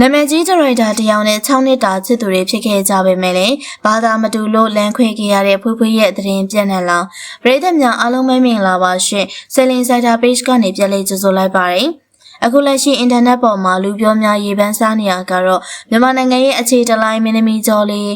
နာမည်ကြီးဒရိုက်တာတယောက်နဲ့6နှစ်တာချစ်သူတွေဖြစ်ခဲ့ကြပေမဲ့လည်းဘာသာမတူလို့လမ်းခွဲခဲ့ရတဲ့ဖွေးဖွေးရဲ့သတင်းပြန့်နှံ့လာပရိသတ်များအားလုံးပဲမင်္ဂလာပါရှင်ဆယ်လင်ဆိုင်တာ page ကနေပြန်လေးကြိုဆိုလိုက်ပါတယ်အခုလက်ရှိအင်တာနက်ပေါ်မှာလူပြောများရေပန်းစားနေရကတော့မြန်မာနိုင်ငံရဲ့အခြေတလိုင်းမင်းသမီးကျော်လေး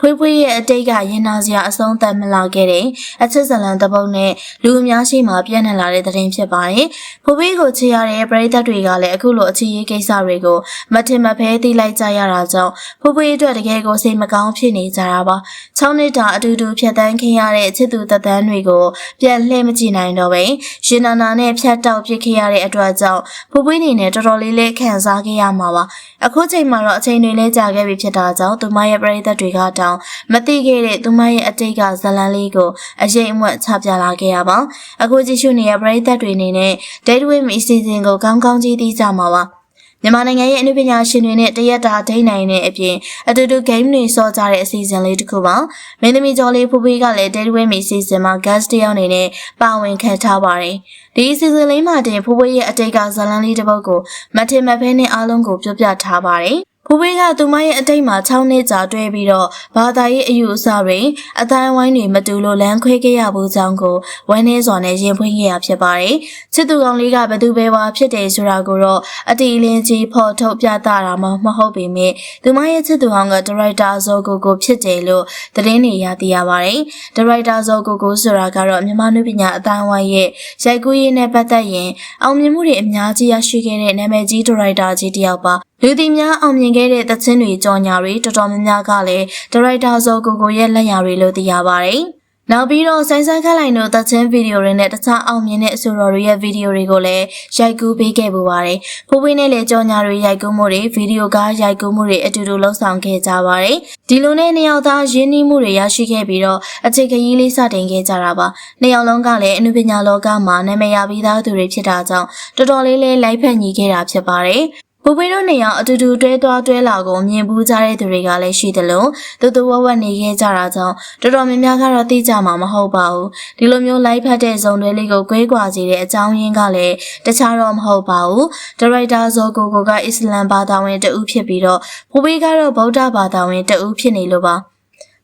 ဖွေးဖွေးရဲ့အတိတ်ကရင်နာစရာအဆုံးသတ်မလာခဲ့တဲ့အချစ်ဇလန်တပုတ်နဲ့လူအများရှိမှပြန့်နှံ့လာတဲ့သတင်းဖြစ်ပါတယ်။ဖွေးဖွေးကိုချေရတဲ့ပရိသတ်တွေကလည်းအခုလိုအခြေရေးကိစ္စတွေကိုမထင်မဖဲသိလိုက်ကြရတာကြောင့်ဖွေးဖွေးအတွက်တကယ်ကိုစိတ်မကောင်းဖြစ်နေကြတာပါ။6နှစ်တာအတူတူဖြတ်တန်းခင်ရတဲ့ချစ်သူသက်တမ်းတွေကိုပြန်လှည့်မကြည့်နိုင်တော့ပဲရှင်နာနာနဲ့ဖြတ်တောက်ပစ်ခဲ့ရတဲ့အတွက်ကြောင့်ဖွေးဖွေးနေနဲ့တော်တော်လေးလေးခံစားခဲ့ရမှာပါ။အခုချိန်မှာတော့အချိန်တွေလဲကြာခဲ့ပြီဖြစ်တာကြောင့်သူမရဲ့ပရိသတ်တွေကတောင်မသိခဲ့တဲ့သူမရဲ့အတိတ်ကဇလန်လေးကိုအရေးအမွတ်ချပြလာခဲ့ရပါ။အခုကြည့်ရှုနေတဲ့ပရိသတ်တွေအနေနဲ့ Date with Me အစီအစဉ်ကိုကောင်းကောင်းကြည့်သိကြမှာပါ။မြန်မာနိုင်ငံရဲ့အနုပညာရှင်တွေနဲ့တရက်တာဒိတ်နိုင်တဲ့အပြင်အတူတူ game တွေဆော့ကြတဲ့အစီအစဉ်လေးတစ်ခုပါ။မင်းသမီးကျော်လေးဖူဖီကလည်း Date with Me အစီအစဉ်မှာ guest တစ်ယောက်အနေနဲ့ပါဝင်ခံထားပါတယ်။ဒီအစီအစဉ်လေးမှာတင်ဖူဖီရဲ့အတိတ်ကဇာတ်လမ်းလေးတစ်ပုဒ်ကိုမထင်မဖဲနဲ့အားလုံးကိုပြောပြထားပါတယ်။ ဖူးဖေးကသူမရဲ့အတိတ်မှာ6နှစ်ကြာတွဲပြီးတော့ဘာသာရေးအယူအဆတွေအတိုင်းဝိုင်းတွေမတူလို့လမ်းခွဲခဲ့ရဘူးကြောင်းကိုဝမ်းနည်းစွာနဲ့ရင်ဖွင့်ခဲ့ရဖြစ်ပါတယ်။ချစ်သူကောင်လေးကဘသူပဲဝါဖြစ်တယ်ဆိုတာကိုတော့အတီအလင်းကြီးဖော်ထုတ်ပြသတာမှမဟုတ်ပေမဲ့သူမရဲ့ချစ်သူကောင်ကဒါရိုက်တာဇော်ကိုကိုဖြစ်တယ်လို့သတင်းတွေရသိရပါတယ်။ဒါရိုက်တာဇော်ကိုကိုဆိုတာကတော့မြန်မာလူပညာအတိုင်းဝိုင်းရဲ့ရိုက်ကူးရေးနဲ့ပတ်သက်ရင်အောင်မြင်မှုတွေအများကြီးရရှိခဲ့တဲ့နာမည်ကြီးဒါရိုက်တာကြီးတစ်ယောက်ပါ။လူသည်များအောင်မြင်ခဲ့တဲ့သချင်းတွေကြော်ညာတွေတော်တော်များများကလည်းဒါရိုက်တာဇော်ကိုကိုရဲ့လက်ရာတွေလို့သိရပါတယ်။နောက်ပြီးတော့ဆိုင်းဆန်းခက်လိုက်တို့သချင်းဗီဒီယိုတွေနဲ့တခြားအောင်မြင်တဲ့အဆိုတော်တွေရဲ့ဗီဒီယိုတွေကိုလည်းရိုက်ကူးပေးခဲ့ပူပါတယ်။ဖိုးဖွေးနဲ့လည်းကြော်ညာတွေရိုက်ကူးမှုတွေဗီဒီယိုကားရိုက်ကူးမှုတွေအတူတူလှုပ်ဆောင်ခဲ့ကြပါတယ်။ဒီလိုနဲ့နှစ်ယောက်သားရင်းနှီးမှုတွေရရှိခဲ့ပြီးတော့အခြေခရီးလေးစတင်ခဲ့ကြတာပါ။နှစ်ယောက်လုံးကလည်းအနုပညာလောကမှာနာမည်ရပြီးသားသူတွေဖြစ်တာကြောင့်တော်တော်လေးလေးလိုက်ဖက်ညီခဲ့တာဖြစ်ပါတယ်။ ဘူပိတို့နေအောင်အတူတူတွဲသွားတွဲလာကိုမြင်ဘူးကြတဲ့သူတွေကလည်းရှိတယ်လို့တူတူဝဝနေခဲ့ကြတာကြောင့်တော်တော်များများကတော့သိကြမှာမဟုတ်ပါဘူးဒီလိုမျိုးလိုက်ဖက်တဲ့ဇုံတွေလေးကို꿰ကွာစေတဲ့အကြောင်းရင်းကလည်းတခြားတော့မဟုတ်ပါဘူးဒါရိုက်တာဇော်ကိုကိုကအစ္စလမ်ဘာသာဝင်တဦးဖြစ်ပြီးတော့ဘူပိကတော့ဗုဒ္ဓဘာသာဝင်တဦးဖြစ်နေလို့ပါ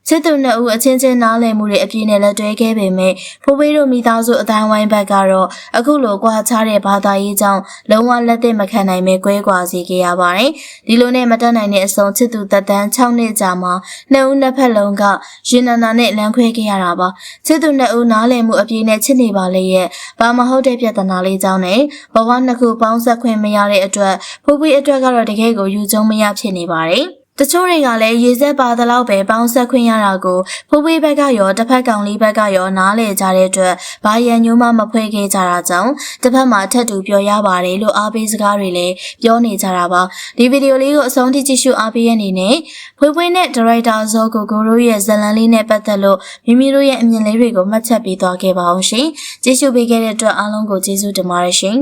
စစ်သူနှစ်ဦးအချင်းချင်းနားလည်မှုတွေအပြည့်နဲ့လက်တွဲခဲ့ပေမဲ့ဖိုးဖေးတို့မိသားစုအတိုင်းဝိုင်းဘက်ကတော့အခုလိုကွာခြားတဲ့ဘာသာရေးကြောင့်လုံးဝလက်သက်မခံနိုင်ပဲကွဲကွာစေခဲ့ရပါတယ်။ဒီလိုနဲ့မတက်နိုင်တဲ့အဆုံးချစ်သူသက်တမ်း6နှစ်ကြာမှနှစ်ဦးနှစ်ဖက်လုံးကရင်နာနာနဲ့လမ်းခွဲခဲ့ရတာပါ။ချစ်သူနှစ်ဦးနားလည်မှုအပြည့်နဲ့ချစ်နေပါလေရဲ့။ဘာမဟုတ်တဲ့ပြဿနာလေးကြောင့်နဲ့ဘဝနှစ်ခုပေါင်းဆက်ခွင့်မရတဲ့အတွက်ဖိုးဖေးအတွက်ကတော့တကယ်ကိုယူကျုံမရဖြစ်နေပါတယ်။ တချို့တွေကလည်းရေဆက်ပါသလောက်ပဲပေါင်းဆက်ခွင့်ရတာကိုဖိုးဖွေးဘက်ကရောတစ်ဖက်ကောင်လေးဘက်ကရောနားလေကြတဲ့အတွက်ဘာရန်ညိုးမှမဖွဲခဲ့ကြတာကြောင့်တစ်ဖက်မှာထပ်တူပြောရပါတယ်လို့အားပေးစကားတွေလည်းပြောနေကြတာပါဒီဗီဒီယိုလေးကိုအဆုံးထိကြည့်ရှုအားပေးရနေနဲ့ဖွေးဖွေးနဲ့ဒါရိုက်တာဇောကိုကိုတို့ရဲ့ဇလန်လေးနဲ့ပတ်သက်လို့မိမိတို့ရဲ့အမြင်လေးတွေကိုမှတ်ချက်ပေးသွားခဲ့ပါအောင်ရှင်ကြည့်ရှုပေးခဲ့တဲ့အတွက်အားလုံးကိုကျေးဇူးတင်ပါတယ်ရှင်